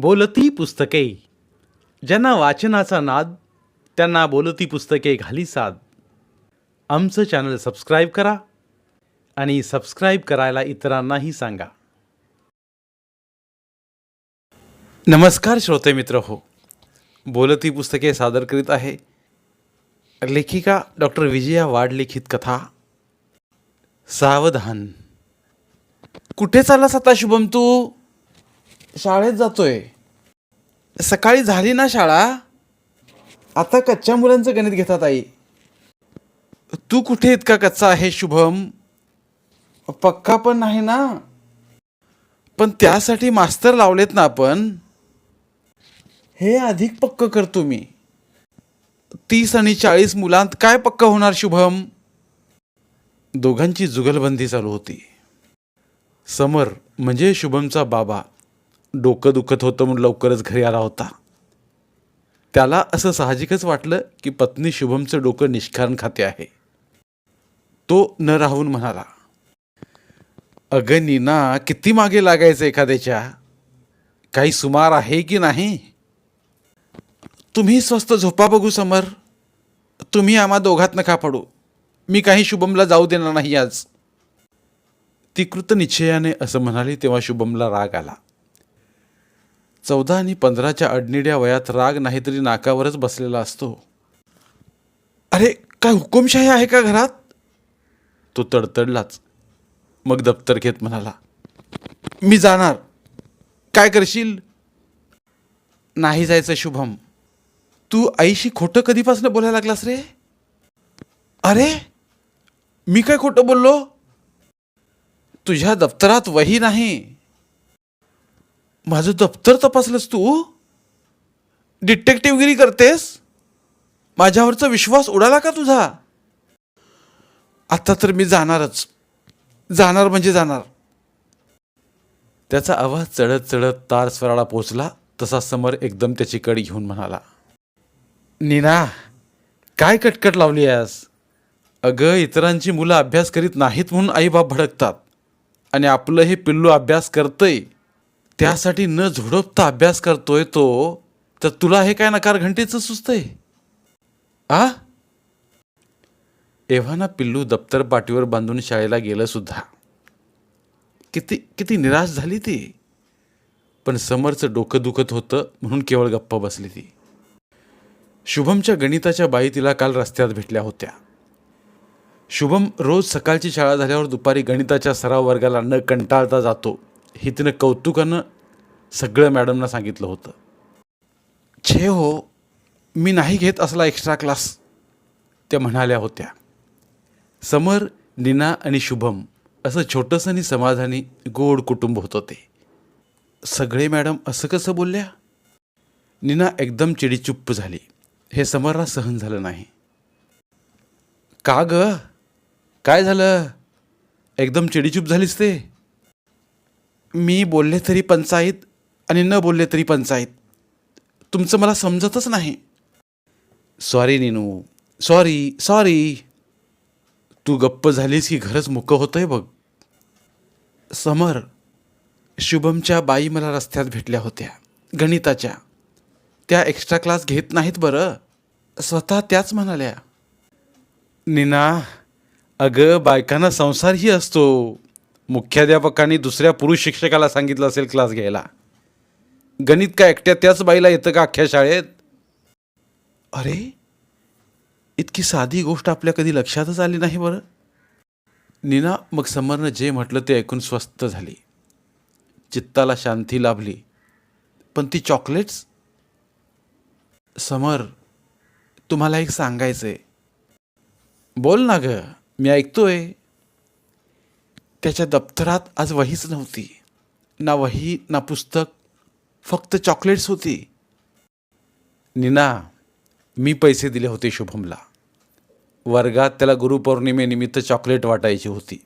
बोलती पुस्तके. ज्यांना वाचनाचा नाद त्यांना बोलती पुस्तके घाली साद. आमचं चॅनल सबस्क्राईब करा आणि सबस्क्राईब करायला इतरांनाही सांगा. नमस्कार श्रोते मित्र हो. बोलती पुस्तके सादर करीत आहे लेखिका डॉक्टर विजया वाड लिखित कथा सावधान. कुठे चाललास आता शुभम तू? शाळेत जातोय. सकाळी झाली ना शाळा? आता कच्च्या मुलांचं गणित घेतात आई. तू कुठे इतका कच्चा आहे शुभम? पक्का पण नाही ना? पण त्यासाठी मास्तर लावलेत ना आपण. हे अधिक पक्क करतो मी. तीस आणि चाळीस मुलांत काय पक्क होणार शुभम? दोघांची जुगलबंदी चालू होती. समर म्हणजे शुभमचा बाबा. डोकं दुखत होतं म्हणून लवकरच घरी आला होता. त्याला असं साहजिकच वाटलं की पत्नी शुभमचं डोकं निष्कारण खाते आहे. तो न राहून म्हणाला अगं नीना किती मागे लागायचं एखाद्याच्या? काही सुमार आहे की नाही? तुम्ही स्वस्त झोपा बघू समर. तुम्ही आम्हा दोघात नका पडू. मी काही शुभमला जाऊ देणार नाही आज. ती कृत निश्चयाने असं म्हणाली तेव्हा शुभमला राग आला. चौदा आणि पंधराच्या अडनिड्या वयात राग नाहीतरी नाकावरच बसलेला असतो. अरे काय हुकुमशाही आहे का घरात? तो तडतडलाच. मग दप्तर घेत म्हणाला मी जाणार. काय करशील? नाही जायचं शुभम. तू आईशी खोटं कधीपासून बोलायला लागलास रे? अरे मी काय खोटं बोललो? तुझ्या दप्तरात वही नाही. माझं दप्तर तपासलंस तू? डिटेक्टिव्हगिरी करतेस? माझ्यावरचा विश्वास उडाला का तुझा? आता तर मी जाणारच. जाणार म्हणजे जाणार. त्याचा आवाज चढत चढत तार स्वराला पोचला तसा समर एकदम त्याची कडी घेऊन म्हणाला नीना काय कटकट लावली आहेस? अगं इतरांची मुलं अभ्यास करीत नाहीत म्हणून आईबाप भडकतात आणि आपलं हे पिल्लू अभ्यास करतंय. त्यासाठी न झोडपता अभ्यास करतोय तो तर तुला हे काय नकार घंटेचं सुचतंय? आ? एव्हाना पिल्लू दप्तर पाठीवर बांधून शाळेला गेलं सुद्धा. किती किती निराश झाली ती. पण समरचं डोकं दुखत होतं म्हणून केवळ गप्प बसली ती. शुभमच्या गणिताच्या बाई तिला काल रस्त्यात भेटल्या होत्या. शुभम रोज सकाळची शाळा झाल्यावर दुपारी गणिताच्या सराव वर्गाला न कंटाळता जातो. हे तिनं कौतुकानं सगळं मॅडमना सांगितलं होतं. छे हो मी नाही घेत असला एक्स्ट्रा क्लास त्या म्हणाल्या होत्या. समर नीना आणि शुभम असं छोटंसं आणि समाधानी गोड कुटुंब होतं ते सगळे मॅडम असं कसं बोलल्या? नीना एकदम चिडीचुप्प झाली. हे समरला सहन झालं नाही. का ग? काय झालं? एकदम चिडीचूप झालीस ते? मी बोलले तरी पंचायत आणि न बोलले तरी पंचायत. तुमचं मला समजतच नाही. सॉरी नीनू. सॉरी सॉरी तू गप्प झालीस की घरच मुकं होतंय बघ. समर शुभमच्या बाई मला रस्त्यात भेटल्या होत्या गणिताच्या. त्या एक्स्ट्रा क्लास घेत नाहीत बरं. स्वतः त्याच म्हणाल्या. नीना अगं बायकांना संसारही असतो. मुख्याध्यापकांनी दुसऱ्या पुरुष शिक्षकाला सांगितलं असेल क्लास घ्यायला. गणित का एकट्या त्याच बाईला येतं का अख्ख्या शाळेत? अरे इतकी साधी गोष्ट आपल्या कधी लक्षातच आली नाही बरं. निना मग समरनं जे म्हटलं ते ऐकून स्वस्त झाली. चित्ताला शांती लाभली. पण ती चॉकलेट्स? समर तुम्हाला एक सांगायचं आहे बोल ना ग मी ऐकतोय. त्याच्या दप्तरात आज वहीच नव्हती. ना वही ना पुस्तक फक्त चॉकलेट्स होती. नीना मी पैसे दिले होते शुभमला. वर्गात त्याला गुरुपौर्णिमेनिमित्त चॉकलेट वाटायची होती.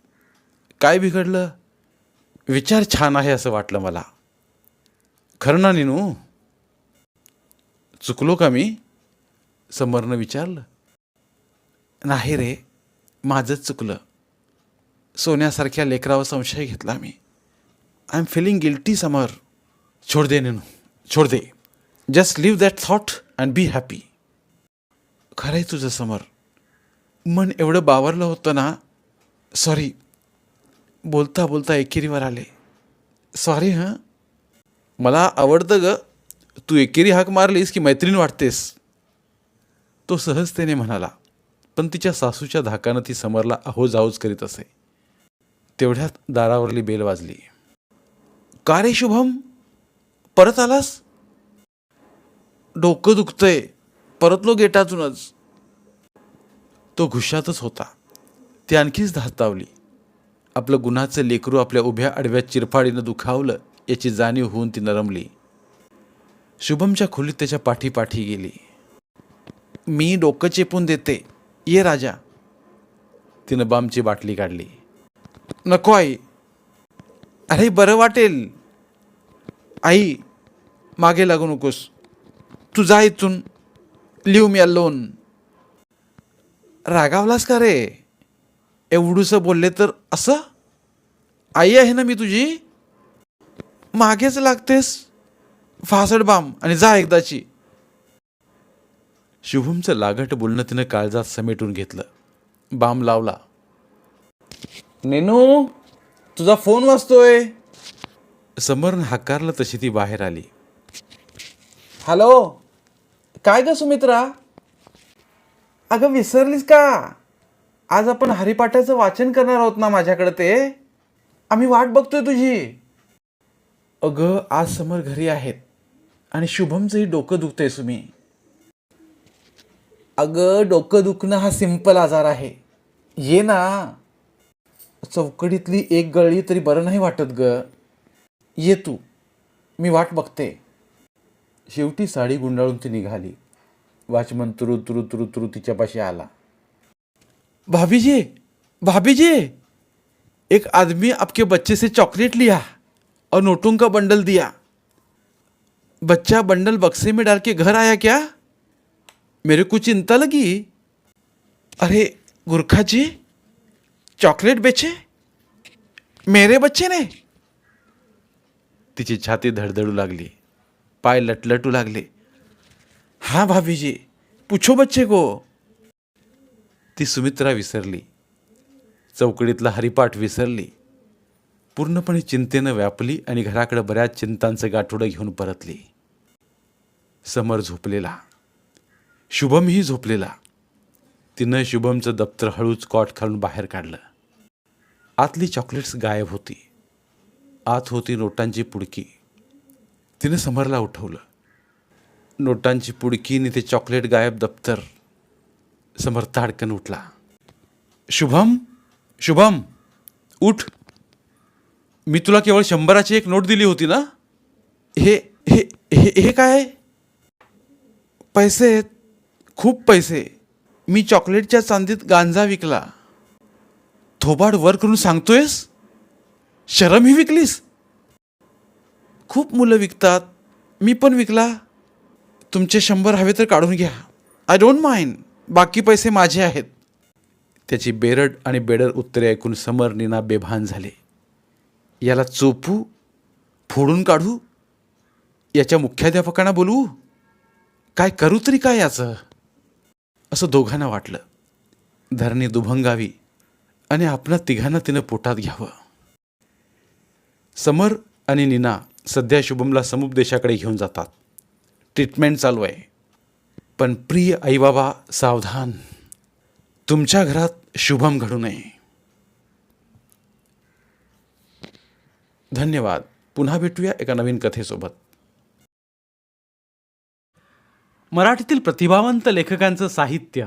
काय बिघडलं? विचार छान आहे असं वाटलं मला. खरं ना निनू? चुकलो का मी? समरनं विचारलं. नाही रे माझंच चुकलं. सोन्यासारख्या लेकरावर संशय घेतला मी. I am feeling guilty Samar. छोड दे नेनू. छोड दे. Just leave that thought and be happy खरं आहे तुझं समर. मन एवढं बावरलं होतं ना. सॉरी बोलता बोलता एकेरीवर आले. सॉरी हां. मला आवडतं ग तू एकेरी हाक मारलीस की मैत्रीण वाटतेस. तो सहजतेने म्हणाला. पण तिच्या सासूच्या धाकानं ती समरला आहोज आहोज करीत असे. तेवढ्यात दारावरली बेल वाजली. का रे शुभम? परत आलास? डोकं दुखतंय. परतलो गेटातूनच तो घुशातच होता. ती आणखीच धास्तावली. आपलं गुन्हाचं लेकरू आपल्या उभ्या आडव्या चिरफाडीनं दुखावलं याची जाणीव होऊन ती नरमली. शुभमच्या खोलीत त्याच्या पाठीपाठी गेली. मी डोकं चेपून देते. ये राजा. तिनं बामची बाटली काढली. नको आई. अरे बरं वाटेल. आई मागे लागू नकोस. तू जा इथून लिव मी अल्लोन रागावलास का रे? एवढूसं बोलले तर असं? आई आहे ना मी तुझी? मागेच लागतेस. फासड बाम आणि जा एकदाची. शुभमचं लागट बोलणं तिनं काळजात समेटून घेतलं. बाम लावला. नेनू तुझा फोन वाजतोय. समरनं हाकारलं तशी ती बाहेर आली. हॅलो काय ग सुमित्रा? अगं विसरलीस का? आज आपण हरिपाठाचं वाचन करणार आहोत ना माझ्याकडे ते? आम्ही वाट बघतोय तुझी. अगं आज समर घरी आहेत आणि शुभमचंही डोकं दुखतंय सुमी. अगं डोकं दुखणं हा सिंपल आजार आहे. ये ना. चौकडीतली एक गळली तरी बरं नाही वाटत ग. ये तू. मी वाट बघते. शेवटी साडी गुंडाळून ती निघाली. वाचमन तुरु तुरु तुरु तुरु तिच्यापाशी आला. भाभी जी भाभी जी एक आदमी आपके बच्चे से चॉकलेट लिया और नोटों का बंडल दिया. बच्चा बंडल बक्से में डाल के घर आया क्या? मेरे को चिंता लगी. अरे गुरखा जी! चॉकलेट बेचे? मेरे बच्चे ने? तिची छाती धडधडू लागली. पाय लटलटू लागले. हाँ भाभी जी पूछो बच्चे को। ती सुमित्रा विसरली. चौकडीतला हरिपाठ विसरली. पूर्णपणे चिंतेनं व्यापली आणि घराकडे बऱ्याच चिंतांचं गाठोडं घेऊन परतली. समर झोपलेला. शुभमही झोपलेला. तिनं शुभमचं दप्तर हळूच कॉट खालून बाहेर काढलं. आतली चॉकलेट्स गायब होती. आत होती नोटांची पुडकी. तिनं समरला उठवलं. नोटांची पुडकी आणि ते चॉकलेट गायब दप्तर. समर ताडकन उठला. शुभम शुभम उठ. मी तुला केवळ शंभराची एक नोट दिली होती ना? हे हे हे हे काय? पैसे आहेत खूप पैसे. मी चॉकलेटच्या चांदीत गांजा विकला. थोबाड वर करून सांगतोयस? शरमही विकलीस? खूप मुलं विकतात. मी पण विकला. तुमचे शंभर हवे तर काढून घ्या. आय डोंट माइंड बाकी पैसे माझे आहेत. त्याची बेरड आणि बेडर उत्तरे ऐकून समर निना बेभान झाले. याला चोपू फोडून काढू? याच्या मुख्याध्यापकांना बोलवू? काय करू तरी काय याचं? असं दोघांना वाटलं. धरणी दुभंगावी. आणि आपल्या तिघांना तिनं पोटात घ्यावं. समर आणि नीना सध्या शुभमला समुपदेशाकडे घेऊन जातात. ट्रीटमेंट चालू आहे. पण प्रिय आईबाबा सावधान. तुमच्या घरात शुभम घडू नये. धन्यवाद. पुन्हा भेटूया एका नवीन कथेसोबत. मराठीतील प्रतिभावंत लेखकांचं साहित्य.